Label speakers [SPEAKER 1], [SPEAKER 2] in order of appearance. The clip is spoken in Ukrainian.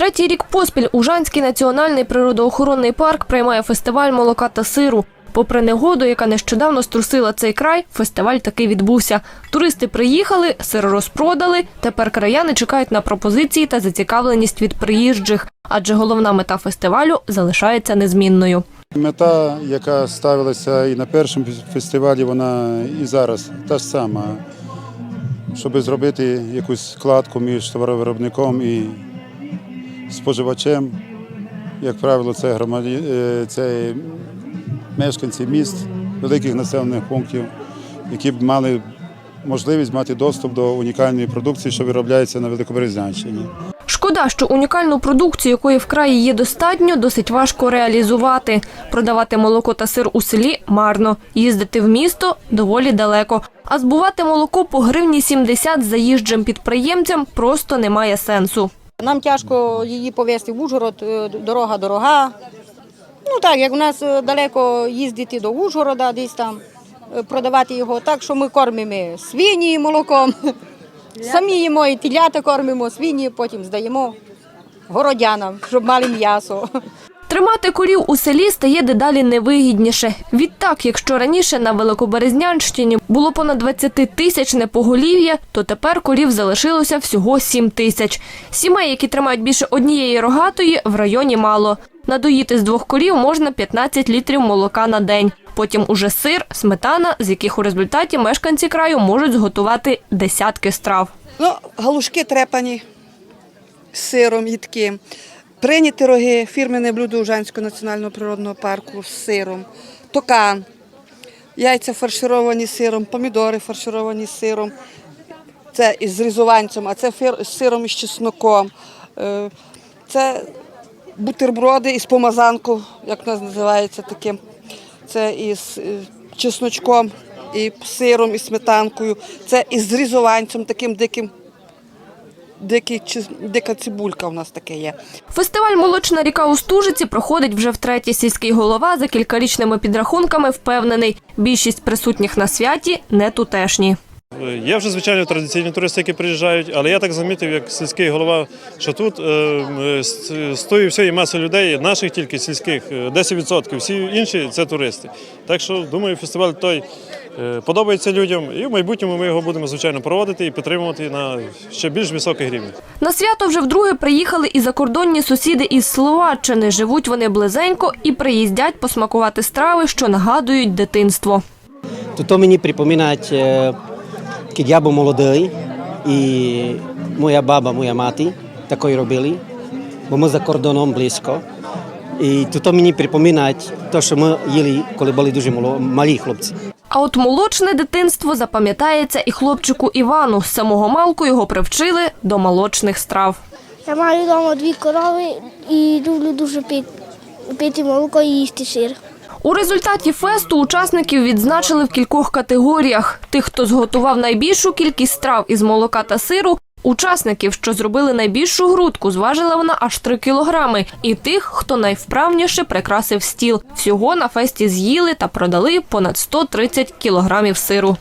[SPEAKER 1] Третій рік поспіль Ужанський національний природоохоронний парк приймає фестиваль молока та сиру. Попри негоду, яка нещодавно струсила цей край, фестиваль таки відбувся. Туристи приїхали, сир розпродали. Тепер краяни чекають на пропозиції та зацікавленість від приїжджих, адже головна мета фестивалю залишається незмінною.
[SPEAKER 2] Мета, яка ставилася і на першому фестивалі, вона і зараз та ж сама, щоб зробити якусь складку між товаровиробником і споживачем. Як правило, це, громаді... е, це мешканці міст, великих населених пунктів, які б мали можливість мати доступ до унікальної продукції, що виробляється на Великоберезнянщині.
[SPEAKER 1] Шкода, що унікальну продукцію, якої в краї є достатньо, досить важко реалізувати. Продавати молоко та сир у селі марно, їздити в місто доволі далеко. А збувати молоко по гривні 70 заїжджим підприємцям просто немає сенсу.
[SPEAKER 3] Нам тяжко її повезти в Ужгород, е, дорога дорога. Ну так, як у нас е, далеко їздити до Ужгорода, десь там е, продавати його, так що ми кормимо свині молоком, самі їмо і телята кормимо, свині, потім здаємо городянам, щоб мали м'ясо.
[SPEAKER 1] Тримати корів у селі стає дедалі невигідніше. Відтак, якщо раніше на Великоберезнянщині було понад 20 тисячне поголів'я, то тепер корів залишилося всього 7 тисяч. Сімей, які тримають більше однієї рогатої, в районі мало. Надоїти з двох корів можна 15 літрів молока на день. Потім уже сир, сметана, з яких у результаті мешканці краю можуть зготувати десятки страв.
[SPEAKER 4] Ну, галушки трепані сиром їдкі. Прийняті роги, фірменне блюдо Ужанського національного природного парку з сиром, токан, яйця фаршировані сиром, помідори фаршировані сиром. Це із різуванцем, а це з сиром із чесноком. Е, Це бутерброди із помазанку, як нас називається таким. Це із е, чесночком, і сиром, і сметанкою. Це із різуванцем, таким диким. Дикий, дика цибулька у нас таке є.
[SPEAKER 1] Фестиваль Молочна ріка у Стужиці проходить вже втретє. Сільський голова за кількарічними підрахунками впевнений, більшість присутніх на святі не тутешні.
[SPEAKER 5] Є вже звичайно традиційні туристи, які приїжджають, але я так замітив, як сільський голова, що тут е, е, з з тої всієї маси людей, наших тільки сільських, е, 10%, всі інші це туристи. Так що думаю, фестиваль той е, подобається людям, і в майбутньому ми його будемо звичайно проводити і підтримувати на ще більш високих рівнях.
[SPEAKER 1] На свято вже вдруге приїхали і закордонні сусіди із Словаччини. Живуть вони близенько і приїздять посмакувати страви, що нагадують дитинство.
[SPEAKER 6] To, to mені keď я був молодий, і моя баба, моя мати такої робили, бо ми за кордоном близько. І то мені припоминать те, що ми їли, коли були дуже малі хлопці.
[SPEAKER 1] А от молочне дитинство запам'ятається і хлопчику Івану. З самого малку його привчили до молочних страв.
[SPEAKER 7] Я маю вдома дві корови і люблю дуже пити, пити молоко і їсти сир.
[SPEAKER 1] У результаті фесту учасників відзначили в кількох категоріях: тих, хто зготував найбільшу кількість страв із молока та сиру. Учасників, що зробили найбільшу грудку, зважила вона аж 3 кілограми, і тих, хто найвправніше прикрасив стіл. Всього на фесті з'їли та продали понад 130 кілограмів сиру.